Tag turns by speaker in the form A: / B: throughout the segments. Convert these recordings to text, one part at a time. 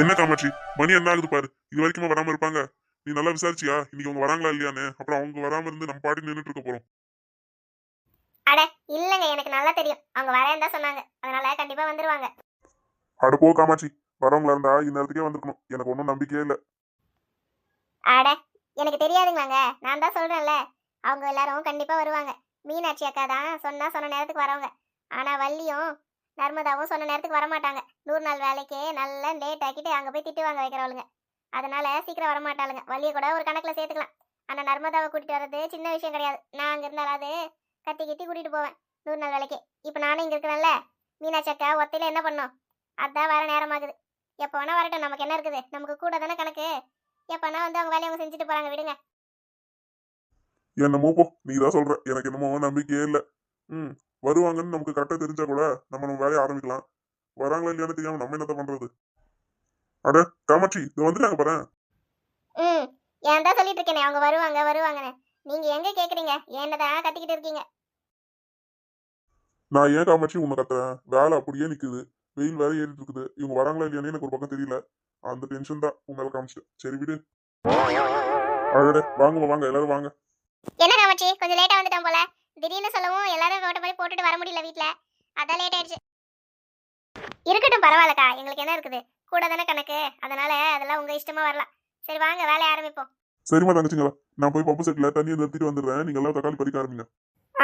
A: என்ன காமாட்சி? மணி என்ன ஆகுது பாரு? இது வரைக்குமா வராம இருப்பாங்க. நீ நல்லா விசாரிச்சியா? இன்னைக்கு அவங்க வராங்களா இல்லையான்னு? அப்புறம் அவங்க வராம இருந்து நம்ம பாட்டி நின்றுட்டு இருக்க போறோம்.
B: அட இல்லைங்க. எனக்கு நல்லா தெரியும். அவங்க வரேன் தான் சொன்னாங்க. அதனால கண்டிப்பா வந்துருவாங்க.
A: அட போ காமாட்சி. வரவங்களா இருந்தா இந்நேரத்துக்கே வந்திருக்கணும். எனக்கு ஒன்றும் நம்பிக்கையே இல்லை.
B: அட எனக்கு தெரியாதுங்களாங்க. நான் தான் சொல்றேன்ல. அவங்க எல்லாரும் கண்டிப்பா வருவாங்க. மீனாட்சி அக்கா தான் சொன்னா சொன்ன நேரத்துக்கு வரவங்க. ஆனா வள்ளியும் நர்மதாவும் சொன்ன நேரத்துக்கு வரமாட்டாங்க. நூறு நாள் வேலைக்கே நல்லா லேட் ஆக்கிட்டு அங்க போய் திட்டு வாங்க வைக்கிறவளுங்க. அதனால சீக்கிரம் வரமாட்டாளுங்க. வழியை கூட ஒரு கணக்கில் சேர்த்துக்கலாம். ஆனா நர்மதாவை கூட்டிட்டு வர்றது சின்ன விஷயம் கிடையாது. நான் அங்க இருந்தாலாவது கத்தி கிட்டி கூட்டிட்டு போவேன் நூறு நாள் வேலைக்கு. இப்போ நானும் இங்க இருக்கிறேன்ல. மீனாட்சக்கா அக்கா என்ன பண்ணோம்? அதான் வர நேரமாகுது. எப்போ வேணா வரட்டும். நமக்கு என்ன இருக்குது? நமக்கு கூட தானே கணக்கு? எப்பனா வந்து அவங்க வேலையை அவங்க செஞ்சுட்டு போறாங்க. விடுங்க.
A: என்னமோ போ. நீ தான் சொல்கிற எனக்கு என்னமோ நம்பிக்கையே இல்லை. ம். வருவாங்கன்னு நமக்கு கரெக்டாக தெரிஞ்சா கூட நம்ம நம்ம வேலையை ஆரம்பிக்கலாம். வராங்களா இல்லையான்னு தெரியாம நம்ம என்னத்த பண்றது? அட காமாட்சி இது வந்துட்டாங்க பாரு
B: ம் ஏன் தான் சொல்லிட்டு இருக்கேனே? அவங்க வருவாங்க வருவாங்கன்னு. நீங்க எங்க கேக்குறீங்க? என்னதான் கத்திக்கிட்டு இருக்கீங்க?
A: நான் ஏன் காமாட்சி உன்னை கத்துறேன்? வேலை அப்படியே நிக்குது. வெயில் வேற ஏறிட்டு இருக்குது. இவங்க வராங்களா இல்லையானே எனக்கு ஒரு பக்கம் தெரியல. அந்த டென்ஷன் தான் உங்க மேல காமிச்சிட்டேன். சரி விடு. அழடே வாங்க வாங்க எல்லாரும் வாங்க.
B: என்ன காமச்சி கொஞ்சம் லேட்டா வந்துட்டோம் போல. திடீர்னு சொல்லவும் எல்லாரும் ஓட்ட மாதிரி போட்டுட்டு வர முடியல வீட்ல. அதான் லேட் ஆயிடுச்சு. இருக்கட்டும் பரவாயில்லக்கா. எங்களுக்கு என்ன இருக்குது? கூட தானே கணக்கு. அதனால அதெல்லாம் உங்க இஷ்டமா வரலாம் சரி வாங்க வேலையை ஆரம்பிப்போம்.
A: சரிம்மா தங்கச்சிங்களா. நான் போய் பம்பு செட்ல தண்ணியை நிறுத்திட்டு வந்துடுறேன். நீங்க எல்லாம் தக்காளி பறிக்க ஆரம்பிங்க.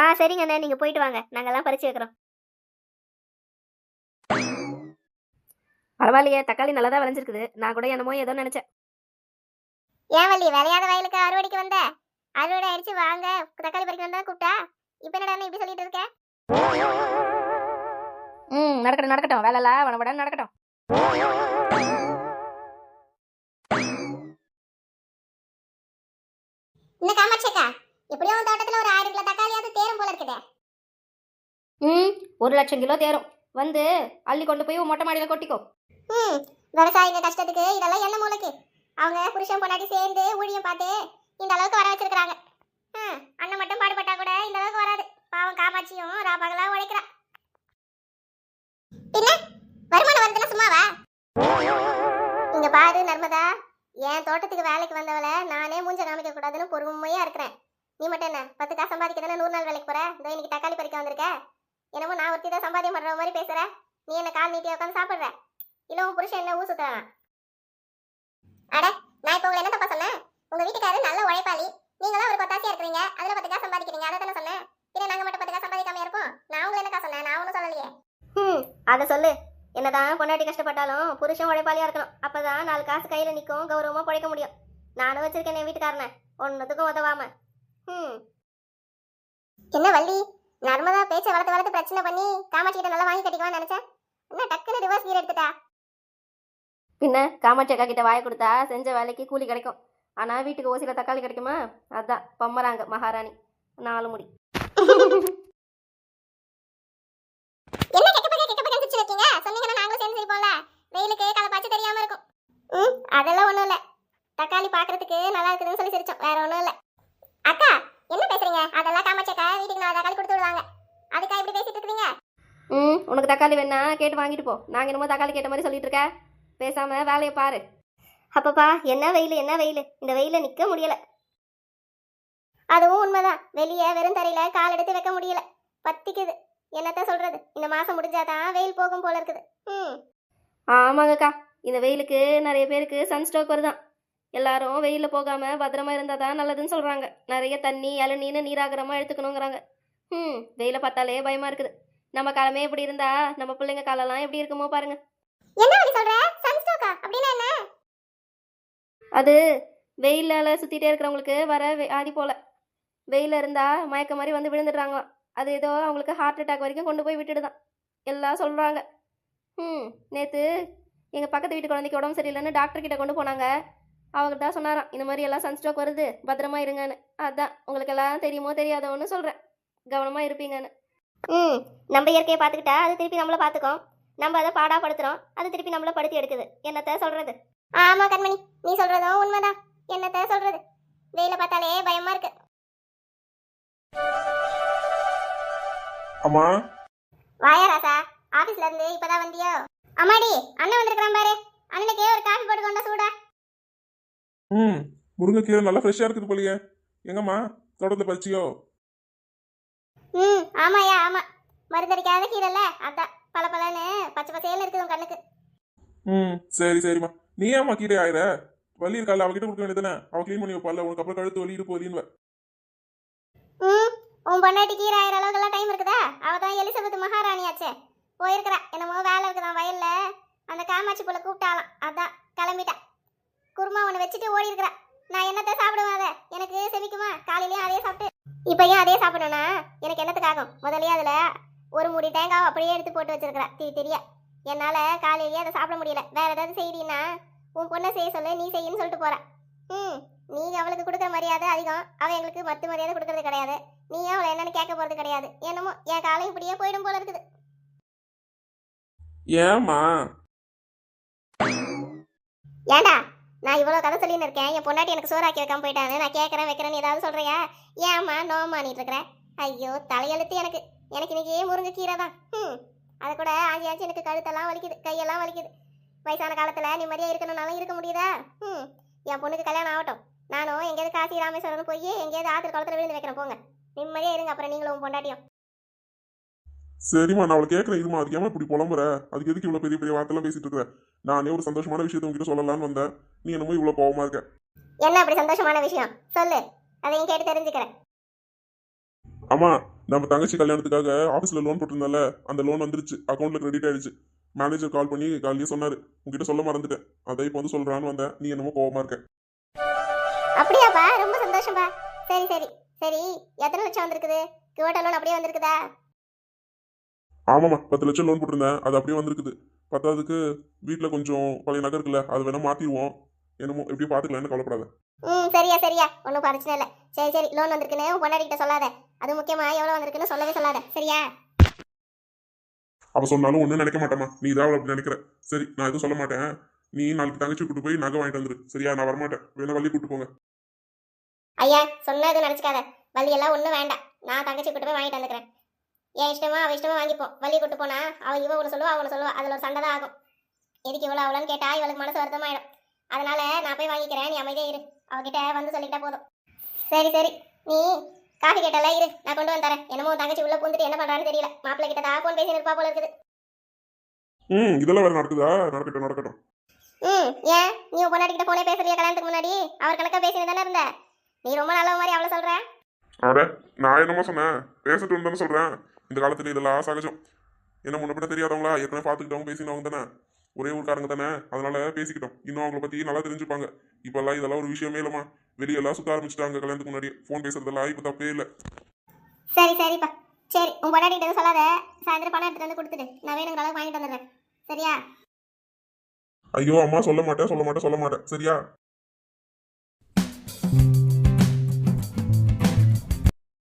B: ஆ சரிங்க அண்ணே. நீங்க போயிட்டு வாங்க. நாங்கெல்லாம் பறிச்சு வைக்கிறோம்.
C: பரவாயில்லையே. தக்காளி நல்லா தான் விளைஞ்சிருக்குது. நான் கூட என்னமோ ஏதோ நினைச்சேன்.
B: ஏன் வள்ளி? விளையாத வயலுக்கு அறுவடைக்கு வந்த? அறுவடை ஆயிடுச்சு. வாங்க. தக்காளி பறிக்கணும் தான் கூப்பிட்டா? இப்ப என்னடா இப்படி சொல்லிட்டு இருக்க?
C: ம் நடக்கட்டும் நடக்கட்டும். வேலைலாம் வனபட நடக்கட்டும்.
B: இந்த காமாட்சிக்கா எப்படியோ உன் தோட்டத்துல ஒரு ஆயிரம் கிலோ தக்காளியாவது தேரும் போல இருக்குதே.
C: ம் ஒரு லட்சம் கிலோ தேரும். வந்து அள்ளி கொண்டு போய் மொட்டை மாடியில் கொட்டிக்கோ.
B: ம் விவசாயிங்க கஷ்டத்துக்கு இதெல்லாம் என்ன மூளைக்கு? அவங்க புருஷன் பொண்டாட்டி சேர்ந்து ஊழியம் பார்த்து இந்த அளவுக்கு வர வச்சிருக்காங்க ம் அண்ணன் மட்டும் பாடுபட்டா கூட இந்த அளவுக்கு வராது. பாவம் காமாட்சியும் ராபகலா உழைக்கிறா. பின்ன வருமானம் வருதுன்னா சும்மாவா? இங்க பாரு நர்மதா என் தோட்டத்துக்கு வேலைக்கு வந்தவளை நானே மூஞ்ச காமிக்க கூடாதுன்னு பொறுமையா இருக்கிறேன். நீ மட்டும் என்ன பத்து காசு சம்பாதிக்க தானே நூறு நாள் வேலைக்கு போற? இதோ இன்னைக்கு தக்காளி பறிக்க வந்திருக்க. என்னமோ நான் ஒருத்தி தான் சம்பாதியம் பண்ற மாதிரி பேசுற. நீ என்ன கால் நீட்டியா உட்காந்து சாப்பிடுற? இல்ல உன் புருஷன் என்ன ஊர் சுத்துறான்? அட நான் இப்போ உங்களை என்ன தப்பா சொன்னேன்? உங்க வீட்டுக்காரரு நல்ல உழைப்பாளி. நீங்களும் ஒரு பத்தாசியா இருக்கிறீங்க. அதுல பத்து காசு சம்பாதிக்கிறீங்க. அதை தானே சொன்னேன். பின்ன நாங்க மட்டும் பத்து காசு சம்பாதிக்காம இருப்போம் நான் உங்களை என்னக்கா சொன்னேன்? நான் ஒன்றும் சொல்லலையே. ம் அதை சொல்லு. என்னதான் பொண்டாட்டி கஷ்டப்பட்டாலும் புருஷன் உழைப்பாளியா இருக்கணும். அப்பதான் நாலு காசு கையில நிற்கும். கௌரவமா பிழைக்க முடியும். நானும் வச்சிருக்கேன் என் வீட்டுக்காரனை. ஒன்னுத்துக்கும் உதவாம. ம் என்ன வள்ளி? நர்மதா பேச்ச வளர்த்து வளர்த்து பிரச்சனை பண்ணி காமாட்சி கிட்ட நல்லா வாங்கி கட்டிக்குவான்னு நினைச்சேன். என்ன டக்குன்னு ரிவர்ஸ் கீர் எடுத்துட்டா?
C: பின்ன காமாட்சி அக்கா கிட்ட வாயை கொடுத்தா செஞ்ச வேலைக்கு கூலி கிடைக்கும். ஆனால் வீட்டுக்கு ஓசியில் தக்காளி கிடைக்குமா? அதான் பம்மராங்க மகாராணி. நாலு முடி.
B: வெயிலுக்கு கலப்பாச்சு தெரியாம இருக்கும். ம் அதெல்லாம் ஒண்ணும் இல்ல. தக்காளி பாக்குறதுக்கு நல்லா இருக்குதுன்னு சொல்லி சிரிச்சோம். வேற ஒண்ணும் இல்ல. அக்கா என்ன பேசுறீங்க? அதெல்லாம் காமாச்சக்கா வீட்டுக்கு நான் தக்காளி கொடுத்து விடுவாங்க. அதுக்கா இப்படி பேசிட்டு இருக்கீங்க
C: ம் உனக்கு தக்காளி வேணா கேட்டு வாங்கிட்டு போ. நாங்கள் என்னமோ தக்காளி கேட்ட மாதிரி சொல்லிட்டு இருக்க. பேசாம வேலையை பாரு.
B: அப்பப்பா என்ன வெயில் என்ன வெயில்? இந்த வெயில நிக்க முடியல. அதுவும் உண்மைதான். வெளியே வெறும் தரையில கால் எடுத்து வைக்க முடியல. பத்திக்குது. என்னத்த சொல்றது? இந்த மாசம் முடிஞ்சாதான் வெயில் போகும் போல இருக்குது. ம்.
C: ஆமாங்கக்கா. இந்த வெயிலுக்கு நிறைய பேருக்கு சன் ஸ்ட்ரோக் வருதான். எல்லாரும் வெயிலில் போகாமல் பத்திரமா இருந்தால் தான் நல்லதுன்னு சொல்கிறாங்க நிறைய தண்ணி இளநீன்னு நீராகரமாக எடுத்துக்கணுங்கிறாங்க. ம் வெயிலை பார்த்தாலே பயமாக இருக்குது. நம்ம காலமே இப்படி இருந்தா நம்ம பிள்ளைங்க காலம்லாம் எப்படி இருக்குமோ பாருங்க.
B: என்ன வழி சொல்ற? சன்ஸ்டோக்கா? அப்படின்னா என்ன?
C: அது வெயிலால் சுற்றிட்டே இருக்கிறவங்களுக்கு வர ஆதி போல். வெயில் இருந்தால் மயக்க மாதிரி வந்து விழுந்துடுறாங்களாம் அது ஏதோ அவங்களுக்கு ஹார்ட் அட்டாக் வரைக்கும் கொண்டு போய் விட்டுடுதான். எல்லாம் சொல்கிறாங்க ம் நேற்று எங்கள் பக்கத்து வீட்டு குழந்தைக்கு உடம்பு சரியில்லைன்னு டாக்டர்கிட்ட கொண்டு போனாங்க. அவங்க தான் சொன்னாராம். இந்த மாதிரி எல்லாம் சன்ஸ்ட்ரோக் வருது. பத்திரமா இருங்கன்னு. அதான் உங்களுக்கு எல்லாம் தெரியுமோ தெரியாதோன்னு சொல்கிறேன் கவனமாக இருப்பீங்கன்னு.
B: ம் நம்ம இயற்கையை பார்த்துக்கிட்டா அது திருப்பி நம்மளை பார்த்துக்கோம். நம்ம அதை பாடாப்படுத்துகிறோம் அது திருப்பி நம்மளை படுத்தி எடுக்குது. என்னத்த சொல்கிறது ஆமா கண்மணி நீ சொல்றதும் உண்மைதான். என்னத்த சொல்றது? வெயில பார்த்தாலே பயமா இருக்கு.
A: அம்மா?
B: வாயா ராசா ஆபீஸ்ல இருந்து இப்பதான் வந்தியோ? அம்மாடி அண்ணன் வந்திருக்கான் பாரு. அண்ணனுக்கு ஒரு காஃபி போட்டு கொண்டா சூடா.
A: ம் முருங்கைக்கீரை நல்லா ஃப்ரெஷ்ஷாக இருக்குது போலியே. எங்கம்மா தோட்டத்தில் பறிச்சியோ?
B: ம் ஆமாயா ஆமா. மருந்தடிக்காத கீரைல அதான். பல பலன்னு பச்சை பசேல்னு இருக்குது உன் கண்ணுக்கு.
A: ம் சரி சரிம்மா. நீ ஏமா கீரை ஆயிர வள்ளி இருக்கால அவகிட்ட கொடுக்க வேண்டியதானே அவ க்ளீன் பண்ணி வைப்பாள் உனக்கு அப்புறம் கழுத்து வலி இடுப்பு வலின்னு
B: ம் உன் பொண்டாட்டி கீரை ஆயிரம் அளவுக்குலாம் டைம் இருக்குதா? அவ தான் எலிசபெத் மகாராணியாச்சே. போயிருக்கிறா. என்னமோ வேலை இருக்குதான் வயல்ல? அந்த காமாட்சி போல கூப்பிட்டாலாம் அதான் கிளம்பிட்டேன் குருமா ஒன்று வச்சுட்டு ஓடி இருக்கிறா நான் என்னத்தை சாப்பிடுவேன் அதை? எனக்கு செவிக்குமா? காலையிலயும் அதே சாப்பிட்டு. ஏன் அதே சாப்பிடணும்னா எனக்கு என்னத்துக்காகும் முதல்லயே அதுல ஒரு மூடி தேங்காவை அப்படியே எடுத்து போட்டு வச்சிருக்கிறா. தீ தெரிய? என்னால காலையிலேயே அதை சாப்பிட முடியல. வேற ஏதாவது செய்தின்னா உன் பொண்ணை செய்ய சொல்லு நீ செய்யின்னு சொல்லிட்டு போற. ம் நீங்க அவளுக்கு கொடுக்குற மரியாதை அதிகம். அவ எங்களுக்கு மத்து மரியாதை கொடுக்கறது கிடையாது. நீ அவளை என்னன்னு கேட்க போறது கிடையாது. என்னமோ என் காலம் இப்படியே போயிடும் போல இருக்குது.
A: ஏம்மா?
B: ஏண்டா நான் இவ்வளோ கதை சொல்லின்னு இருக்கேன். என் பொண்டாட்டி எனக்கு சோறாக்கி வைக்காம போயிட்டான்னு நான் கேட்கறேன் வைக்கிறேன்னு ஏதாவது சொல்றியா? ஏம்மா நோமானிட்டு இருக்கிறேன் ஐயோ தலையெழுத்து எனக்கு. எனக்கு இன்னைக்கு முருங்கை கீரை தான். ம் அதை கூட ஆஞ்சி ஆஞ்சி எனக்கு கழுத்தெல்லாம் வலிக்குது கையெல்லாம் வலிக்குது. வயசான காலத்தில் நிம்மதியாக இருக்கணும்னாலும் இருக்க முடியுதா? ம் என் பொண்ணுக்கு கல்யாணம் ஆகட்டும். நானும் எங்கேயாவது காசி ராமேஸ்வரம் போய் எங்கேயாவது ஆத்திர குளத்துல விழுந்து வைக்கிறேன். போங்க. நிம்மதியாக இருங்க. அப்புறம் நீங்களும் பொண்டாட்டியும்.
A: சரிம்மா நான் அவளை கேட்குறேன் இருமா அதுக்கு ஏமா இப்படி புலம்புற? அதுக்கு எதுக்கு இவ்வளோ பெரிய பெரிய வார்த்தைலாம் பேசிட்டு இருக்கிற நானே ஒரு சந்தோஷமான விஷயத்தை உங்ககிட்ட சொல்லலாம்னு வந்தேன். நீ என்னமோ இவ்வளோ கோவமா இருக்க.
B: என்ன அப்படி சந்தோஷமான விஷயம்? சொல்லு. அதையும் கேட்டு தெரிஞ்சுக்கிறேன்.
A: ஆமா நம்ம தங்கச்சி கல்யாணத்துக்காக ஆஃபீஸில் லோன் போட்டிருந்தால அந்த லோன் வந்துருச்சு. அக்கௌண்ட்ல கிரெடிட் ஆயிடுச்சு. மேனேஜர் கால் பண்ணி காலையிலே சொன்னாரு. உங்ககிட்ட சொல்ல மறந்துட்டேன். அதை இப்போ வந்து சொல்றான்னு வந்தேன். நீ என்னமோ கோவமா இருக்க.
B: அப்படியாப்பா? ரொம்ப சந்தோஷம்பா. சரி சரி. சரி எத்தனை லட்சம் வந்திருக்குது? கிவோட்டா லோன் அப்படியே வந்திருக்குதா?
A: ஆமாம்மா. பத்து லட்சம் லோன் போட்டிருந்தேன். அது அப்படியே வந்திருக்குது. பத்தாவதுக்கு வீட்டில் கொஞ்சம் பழைய நகை இருக்குல்ல அது வேணா மாற்றிடுவோம் என்னமோ எப்படியும் பார்த்துக்கலான்னு கவலைப்படாத.
B: ம் சரியா சரியா. ஒன்றும் பிரச்சனை இல்லை. சரி சரி. லோன் வந்திருக்குன்னு உன் பொண்டாட்டி கிட்ட சொல்லாத. அது முக்கியமா எவ்வளோ வந்திருக்குன்னு சொல்லவே சொல்லாத. சரியா?
A: அவ சொன்னாலும் ஒன்றும் நினைக்க மாட்டேம்மா. நீ இதாவது அப்படி நினைக்கிற. சரி நான் எதுவும் சொல்ல மாட்டேன். நீ நாளைக்கு தங்கச்சி கூட்டு போய் நகை வாங்கிட்டு வந்துரு. சரியா? நான் வரமாட்டேன். வேணா வள்ளி கூட்டு போங்க.
B: ஐயா சொன்னது எதுவும் நினச்சிக்காத. வள்ளி எல்லாம் ஒன்றும் வேண்டாம். நான் தங்கச்சி கூட்டு போய் வாங்கிட்டு வந்துக்கிறேன். என் இஷ்டமா அவ இஷ்டமா வாங்கிப்போம். வள்ளி கூட்டு போனா அவ இவ ஒன்று சொல்லுவா அவனை சொல்லுவா. அதில் ஒரு சண்டை தான் ஆகும். எதுக்கு இவ்வளோ அவ்வளோன்னு கேட்டா இவளுக்கு மனசு வருத்தமாயிடும். அதனால நான் போய் வாங்கிக்கிறேன். நீ அமைதியா இரு. அவகிட்ட வந்து சொல்லிக்கிட்டா போதும். சரி சரி. நீ காஃபி கேட்டல இரு நான் கொண்டு வந்து தரேன். என்னமோ தங்கச்சி உள்ள பூந்துட்டு என்ன பண்றான்னு தெரியல. மாப்பிள்ளை கிட்ட தான் ஃபோன் பேசி இருப்பா போல இருக்குது.
A: ம் இதெல்லாம் வேற நடக்குதா? நடக்கட்டும் நடக்கட்டும்.
B: ம் ஏன்? நீ உன் கிட்ட போனே பேசுறியா கல்யாணத்துக்கு முன்னாடி? அவர் கணக்கா பேசினு தானே இருந்த? நீ ரொம்ப நல்ல மாதிரி அவளை சொல்ற?
A: அட நான் என்னமோ சொன்னேன். பேசட்டும் தானே சொல்றேன். இந்த காலத்துல இதெல்லாம் சகஜம். என்ன முன்ன தெரியாதவங்களா? ஏற்கனவே பார்த்துக்கிட்டவங்க பேசினவங்க தானே. ஒரே ஊருக்காரங்க தானே? அதனால பேசிக்கிட்டோம். இன்னும் அவங்கள பத்தி நல்லா தெரிஞ்சுப்பாங்க. இப்பெல்லாம் இதெல்லாம் ஒரு விஷயமே இல்லம்மா. வெளியெல்லாம் சுத்த ஆரம்பிச்சிட்டாங்க கல்யாணத்துக்கு முன்னாடி. ஃபோன் பேசுறதெல்லாம் இப்போ தப்பே இல்லை.
B: சரி சரிப்பா. சரி உன் பொண்டாட்டி சொல்லாத. சாயந்தரம் பணம் எடுத்துட்டு வந்து கொடுத்துட்டு நான் வேணுங்கிற அளவுக்கு வாங்கிட்டு வந்துடுறேன். சரியா?
A: ஐயோ அம்மா சொல்ல மாட்டேன் சொல்ல மாட்டேன் சொல்ல மாட்டேன். சரியா?